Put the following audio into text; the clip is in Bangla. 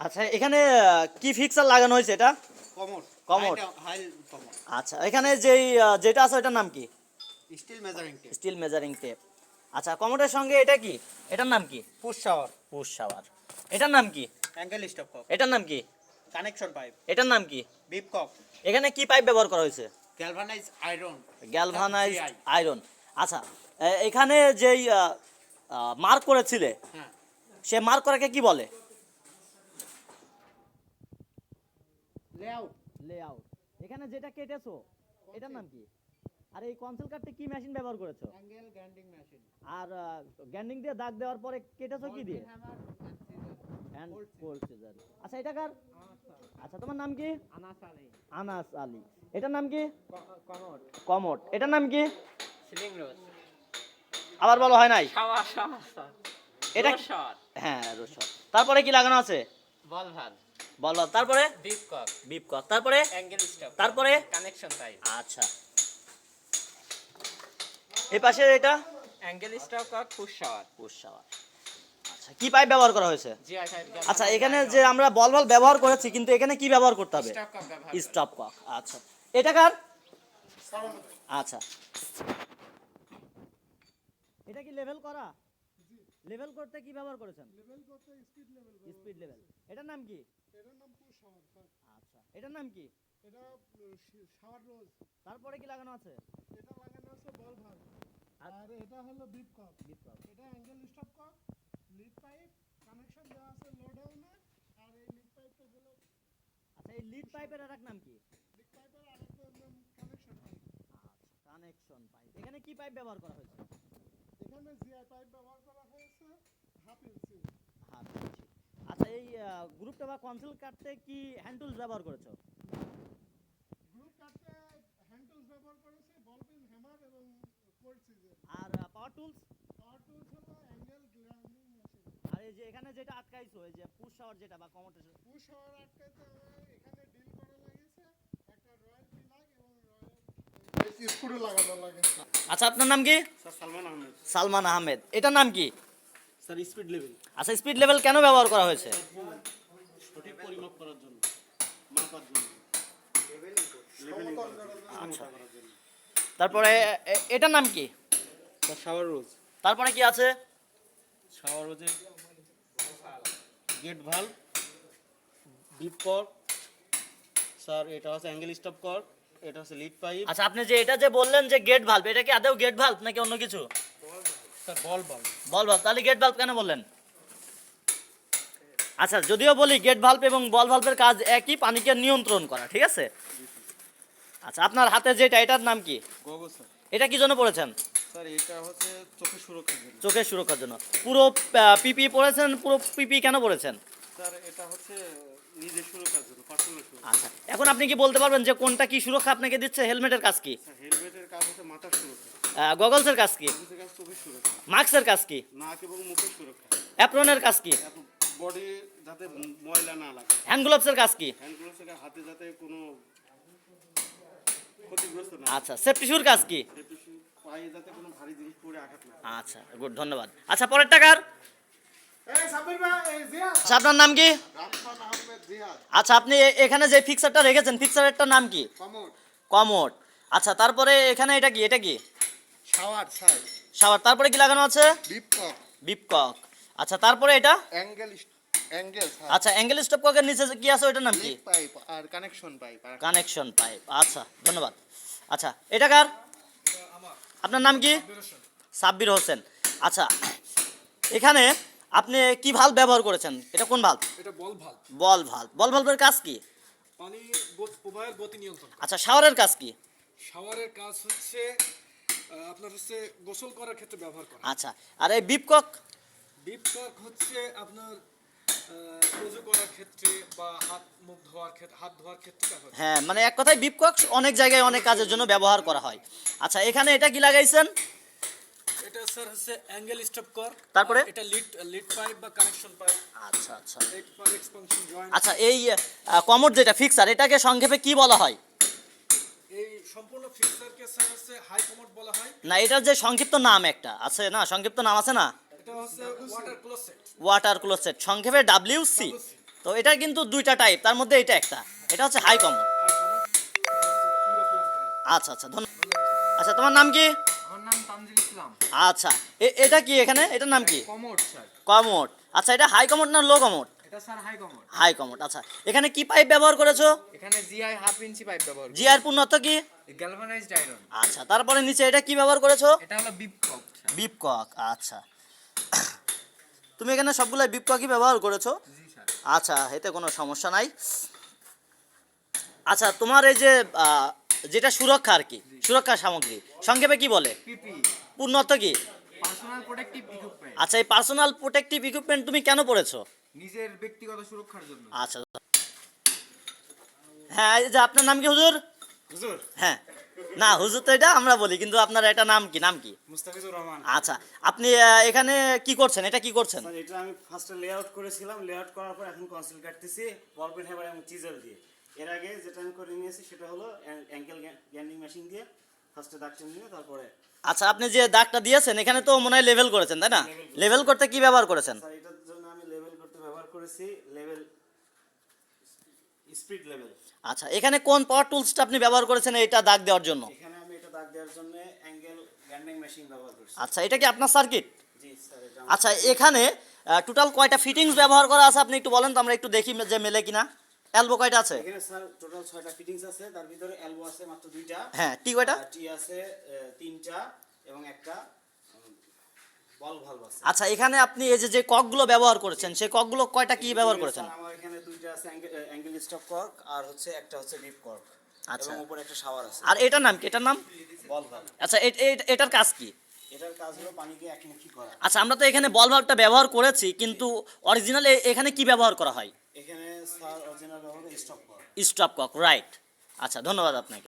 আচ্ছা এখানে কি ফিক্সার লাগানো হয়েছে এটা? High commode. আচ্ছা এখানে যেই যেটা আছে ওটার নাম কি? Steel measuring tape. Steel measuring tape. আচ্ছা কমোডের সঙ্গে এটা কি? এটার নাম কি? Push shower. Push shower. এটার নাম কি? অ্যাঙ্গেল স্টপ কক এটার নাম কি? Connection pipe. এটার নাম কি? বিপ কক এখানে কি পাইপ ব্যবহার করা হয়েছে? Galvanize iron. Galvanize iron. আচ্ছা এখানে যেই মার্ক করেছিলে হ্যাঁ। সে মার্ক করাকে কি বলে? Layout layout. এখানে যেটা কেটেছো এটার নাম কি? আর এই কনসেল কাটতে কি মেশিন ব্যবহার করেছ? অ্যাঙ্গেল গ্রাইন্ডিং মেশিন আর গ্যান্ডিং দিয়ে দাগ দেওয়ার পরে কেটেছো কি দিয়ে? হ্যান্ড কোল্ড সিজার আচ্ছা এটা কার? আচ্ছা তোমার নাম কি? আনাস আলী আনাস আলী এটার নাম কি? কমোড। কমট এটার নাম কি? সিলিং রোজ আবার বলো হয় নাই? এটা হ্যাঁ রসদ তারপরে কি লাগানো আছে? বল ভালো বলো তারপরে? বিপ কক বিপ কক তারপরে? অ্যাঙ্গেল স্টপ তারপরে? কানেকশন পাইপ আচ্ছা। এই পাশে এটা? Angle stop cock push shower push shower আচ্ছা কি পাইপ ব্যবহার করা হয়েছে? আচ্ছা এখানে যে আমরা বল বল ব্যবহার করেছি কিন্তু এখানে কি ব্যবহার করতে হবে? স্টপ কক আচ্ছা। এটা কার? আচ্ছা। এটা কি লেভেল করা? লেভেল করতে কি ব্যবহার করেছেন? লেভেল করতে স্পিড লেভেল স্পিড লেভেল এটার নাম কি? এটার নাম শাওয়ার আচ্ছা। এটার নাম কি? এটা শাওয়ার রোজ। তারপরে কি লাগানো আছে? এটা লাগানো আছে বল ভালো আর- এটা হলো বিপ কক বিপ কক এটা angle stop cock lead pipe connection দেওয়া আছে লো ডাউনে আর এই লিড পাইপটা হলো আচ্ছা এই লিড পাইপের আর এক নাম কি? লিড পাইপের আরেকটা নাম কানেকশন পাইপ আচ্ছা কানেকশন পাইপ এখানে কি পাইপ ব্যবহার করা হয়েছে? এখানে জিআই পাইপ ব্যবহার করা হয়েছে হাফ ইঞ্চি। আচ্ছা গ্রুপটা বা কনসেল কাটতে কি হ্যান্ড টুলস ব্যবহার করেছ? গ্রুপ কাটতে হ্যান্ড টুলস ব্যবহার করেছে বল পিন হ্যামার এবং কোল্ড সিজার আর পাওয়ার টুলস পাওয়ার টুলস হলো অ্যাঙ্গেল গ্রাইন্ডিং মেশিন আর এই যে এখানে যেটা আটকাইছো এই যে পুশ শাওয়ার যেটা বা কমোটের পুশ শাওয়ার আটকাতে এখানে ডিল করা লাগিয়েছে একটা রয়্যাল প্লাগ এবং রয়্যাল স্ক্রু লাগানো লাগিয়েছে। আচ্ছা আপনার নাম কি? স্যার সালমান আহমেদ। সালমান আহমেদ। এটার নাম কি? স্যার স্পিড লেভেল আচ্ছা স্পিড লেভেল কেন ব্যবহার করা হয়েছে? সঠিক পরিমাপ করার জন্য মাপার জন্য। আচ্ছা। তারপরে এটার নাম কি? Shower rose. তারপরে কি আছে? শাওয়ার গেট ভালো ডিপ কর স্যার এটা হচ্ছে অ্যাঙ্গেল স্টপ কর এটা হচ্ছে লিড পাইপ আচ্ছা আপনি যে এটা যে বললেন যে গেট ভাল্ব এটা কি আদৌ গেট ভাল্ব নাকি অন্য কিছু? বল বল। বল তাহলে গেট ভাল্ব কেন বললেন? আচ্ছা যদিও বলি গেট ভাল্ব এবং বল ভাল্বের কাজ একই পানিকে নিয়ন্ত্রণ করা ঠিক আছে? আচ্ছা আপনার হাতে যেটা এটার নাম কি? এটা কি জন্য পড়েছেন? স্যার এটা হচ্ছে চোখের সুরক্ষার জন্য। চোখের সুরক্ষার জন্য। পুরো পিপি পড়েছেন? পুরো পিপি কেন পড়েছেন? স্যার এটা হচ্ছে নিজের সুরক্ষার জন্য পার্সোনাল সুরক্ষা। আচ্ছা এখন আপনি কি বলতে পারবেন যে কোনটা কি সুরক্ষা আপনাকে দিচ্ছে? হেলমেটের কাজ কি? হেলমেটের কাজ হচ্ছে মাথার সুরক্ষা। গগলসের কাজ কি? মাস্কের কাজ কি? অ্যাপ্রনের কাজ কি? বডি যাতে ময়লা না লাগে। হ্যান্ড গ্লোভসের কাজ কি? হ্যান্ডগুলো থেকে হাতে যাতে কোনো ক্ষতিগ্রস্ত না আচ্ছা সেফটি শুর কাজ কি? পায়ে যাতে কোনো ভারী জিনিস পড়ে আঘাত না আচ্ছা গুড ধন্যবাদ। আচ্ছা পরের টাকার? এই সাবির ভাই এই জিয়াদ। আচ্ছা আপনার নাম কি? আচ্ছা আপনি এখানে যে ফিক্সারটা রেখেছেন ফিক্সারেরটা নাম কি? কমোড। কমোড। আচ্ছা তারপরে এখানে এটা কি এটা কি? শাওয়ার ছাই শাওয়ার। তারপরে কি লাগানো আছে? ডিপ কক বিপকক আচ্ছা তারপরে এটা? অ্যাঙ্গেল অ্যাঙ্গেল আচ্ছা অ্যাঙ্গেল স্টপ ককের নিচে যে কি আছে ওইটার নাম কি? পাইপ আর কানেকশন পাইপ আর কানেকশন পাইপ। আচ্ছা ধন্যবাদ। আচ্ছা এটা কার? আপনার নাম কি? সাব্বির হোসেন। আচ্ছা এখানে আপনি কি ভালো ব্যবহার করেছেন? এটা কোন ভালো এটা বল ভালো বল ভালো বল ভালভের কাজ কি? পানি প্রবাহের গতি নিয়ন্ত্রণ আচ্ছা শাওয়ারের কাজ কি? শাওয়ারের কাজ হচ্ছে আপনার হচ্ছে গোসল করার ক্ষেত্রে ব্যবহার করা আচ্ছা আর এই বিপকক? ডিপ কক হচ্ছে আপনার উজু করার ক্ষেত্রে বা হাত মুখ ধোয়ার ক্ষেত্রে হাত ধোয়ার ক্ষেত্রে ব্যবহার হ্যাঁ মানে এক কথায় বিপকক অনেক জায়গায় অনেক কাজের জন্য ব্যবহার করা হয়। আচ্ছা এখানে এটা কি লাগাইছেন? এটা স্যার হচ্ছে অ্যাঙ্গেল স্টপ কর। তারপরে? এটা লিড লিড পাইপ বা কানেকশন পাইপ। আচ্ছা আচ্ছা। আচ্ছা এই কমোড যেটা ফিক্সার এটাকে সংক্ষেপে কি বলা হয়? সম্পূর্ণ ফিক্সারকে স্যার হচ্ছে হাই কমোড বলা হয়। না এটার যে সংক্ষিপ্ত নাম একটা আছে না? সংক্ষিপ্ত নাম আছে না? এটা হচ্ছে ওয়াটার ক্লোসেট ওয়াটার ক্লোসেট সংক্ষেপে ডাব্লিউ সি তো এটার কিন্তু দুইটা টাইপ তার মধ্যে এটা একটা। এটা হচ্ছে হাই টাইপ আচ্ছা আচ্ছা ধন্যবাদ। আচ্ছা তোমার নাম কি? আমার নাম তানজিল ইসলাম। আচ্ছা এ- এটা কি এখানে? এটার নাম কি? Commode sir. কমোড। আচ্ছা এটা হাই কমোড না লো কমোড এটা sir high commode high commode আচ্ছা। এখানে কি পাইপ ব্যবহার করেছ? এখানে জিআই হাফ ইঞ্চি পাইপ ব্যবহার জিআর পূর্ণত্ব কি? গ্যালভানাইজড আয়রন আচ্ছা তারপরে নিচে এটা কি ব্যবহার করেছ? এটা হলো বিপ কক বিপ কক আচ্ছা। তুমি এখানে সবগুলো বিপ ককই ব্যবহার করেছ? আচ্ছা এতে কোনো সমস্যা নাই। আচ্ছা তোমার এই যে যেটা সুরক্ষা আর কি সুরক্ষা সামগ্রী সংক্ষেপে কি বলে? পিপি পূর্ণত্ব কি? আচ্ছা এই পার্সোনাল প্রোটেক্টিভ ইকুইপমেন্ট তুমি কেন পড়েছো? নিজের ব্যক্তিগত সুরক্ষার জন্য। আচ্ছা হ্যাঁ এই যে আপনার নাম কি হুজুর? হুজুর? হ্যাঁ। না হুজুর তো এটা আমরা বলি কিন্তু আপনার এটা নাম কি নাম কি? মুস্তাফিজুর রহমান। আচ্ছা আপনি আহ, এখানে কি করছেন? এটা কি করছেন? স্যার এটা আমি ফার্স্টে লেআউট করেছিলাম। লেআউট করার পর এখন কনসিল কাটতেছি বল পেন হেবার এবং চিজেল দিয়ে। এর আগে যেটা আমি করে নিয়েছি সেটা হলো অ্যাঙ্কেল গ্যান্ডিং মেশিন দিয়ে ফার্স্টে দাগ টেনে নিয়ে তারপরে আচ্ছা আপনি যে দাগটা দিয়েছেন এখানে তো মনে হয় লেভেল করেছেন তাই না? লেভেল করতে কি ব্যবহার করেছেন? স্যার এটার জন্য আমি লেভেল করতে ব্যবহার করেছি লেভেল স্পিড লেভেল আচ্ছা এখানে কোন পাওয়ার টুলসটা আপনি ব্যবহার করেছেন এটা দাগ দেওয়ার জন্য? এখানে আমি এটা দাগ দেওয়ার জন্য অ্যাঙ্গেল গ্যান্ডিং মেশিন ব্যবহার করছি। আচ্ছা এটা কি আপনার সার্কিট জি স্যার এটা আচ্ছা এখানে টোটাল কয়টা ফিটিংস ব্যবহার করা আছে আপনি একটু বলেন তো আমরা একটু দেখি যে মেলে কিনা। এলবো কয়টা আছে? এখানে স্যার টোটাল ছয়টা ফিটিংস আছে তার ভিতরে এলবো আছে মাত্র দুইটা। হ্যাঁ টি কয়টা? টি আছে তিনটা এবং একটা। আচ্ছা এখানে আপনি এই যে যে ককগুলো ব্যবহার করেছেন সেই ককগুলো কয়টা কি ব্যবহার করেছেন? আমার এখানে দুইটা আছে অ্যাঙ্গেল স্টপ কর্ক আর হচ্ছে একটা হচ্ছে কর্ক আচ্ছা। উপরে একটা শাওয়ার আছে। আর এটার নাম কি? এটার নাম? বল আচ্ছা এটার কাজ কি? এটার কাজ হলো পানিকে একমুখী করা। আচ্ছা আমরা তো এখানে বল ভাল্বটা ব্যবহার করেছি কিন্তু অরিজিনাল এখানে কি ব্যবহার করা হয়? এখানে স্যার অরিজিনাল ব্যবহার stop cork stop cock right. আচ্ছা ধন্যবাদ আপনাকে।